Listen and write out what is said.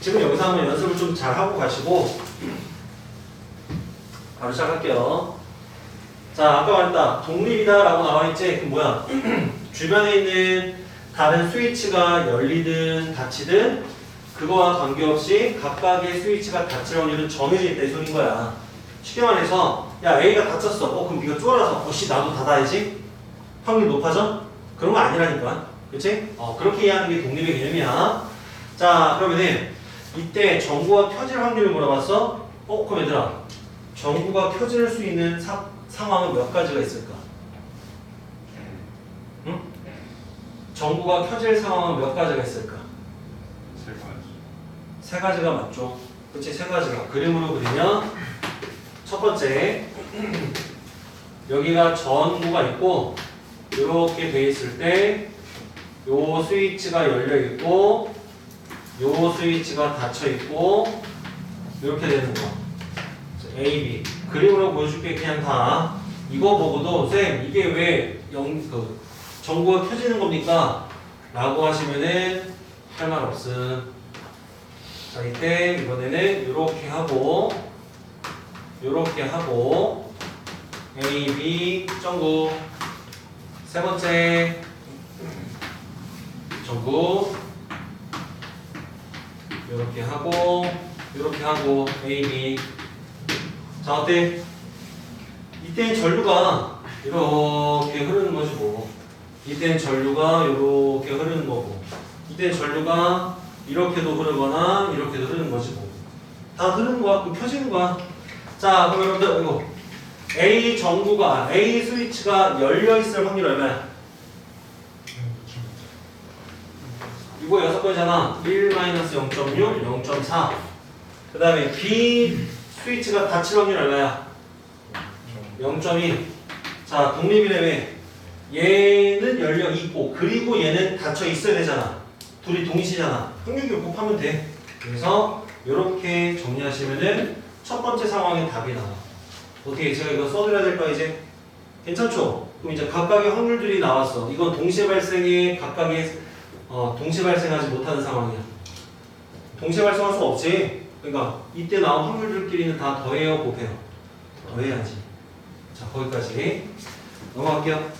지금 한번 연습을 좀 잘 하고 가시고 바로 시작할게요. 자, 아까 말했다. 독립이다라고 나와 있지? 그럼 뭐야? 주변에 있는 다른 스위치가 열리든 닫히든 그거와 관계없이 각각의 스위치가 닫힐 확률은 정해져 있다 이 소린 거야. 쉽게 말해서 야 A가 닫혔어. 어 그럼 네가 쫄아서 어씨 나도 닫아야지. 확률 높아져? 그런 거 아니라니까. 그치? 어 그렇게 이해하는 게 독립의 개념이야. 자 그러면은 이때 전구가 켜질 확률을 물어봤어? 어 그럼 얘들아 전구가 켜질 수 있는 사, 상황은 몇 가지가 있을까? 응? 전구가 켜질 상황은 몇 가지가 있을까? 세 가지. 세 가지가 맞죠. 그치, 세 가지가. 그림으로 그리면, 첫 번째, 여기가 전구가 있고, 이렇게 돼 있을 때, 요 스위치가 열려 있고, 요 스위치가 닫혀 있고, 이렇게 되는 거. A, B. 그림으로 보여줄게, 그냥 다. 이거 보고도, 쌤, 이게 왜 영, 그, 전구가 켜지는 겁니까? 라고 하시면은, 할 말 없음. 자 이때 이번에는 이렇게 하고 이렇게 하고 A, B 전구 세 번째 전구 이렇게 하고 이렇게 하고 A, B 자 어때? 이때는 전류가 이렇게 흐르는 거지 뭐 이때는 전류가 이렇게 흐르는 거고 이때는 전류가 이렇게도 흐르거나 이렇게도 흐르는 거지 뭐. 다 흐르는 거야. 그럼 켜지는 거야. 자, 그럼 여러분들 이거 A 전구가 A 스위치가 열려 있을 확률 얼마야? 이거 여섯 번이잖아. 1 0.6, 0.4. 그 다음에 B 스위치가 닫힐 확률 얼마야? 0.2. 자, 독립이라며. 얘는 열려 있고, 그리고 얘는 닫혀 있어야 되잖아. 둘이 동시잖아. 확률 곱하면 돼. 그래서 이렇게 정리하시면은 첫 번째 상황의 답이 나와. 어떻게 제가 이거 써드려야 될까 이제? 괜찮죠? 그럼 이제 각각의 확률들이 나왔어. 이건 동시에 발생해 각각의 어, 동시에 발생하지 못하는 상황이야. 동시에 발생할 수 없지. 그러니까 이때 나온 확률들끼리는 다 더해요, 곱해요. 더해야지. 자 거기까지 넘어갈게요.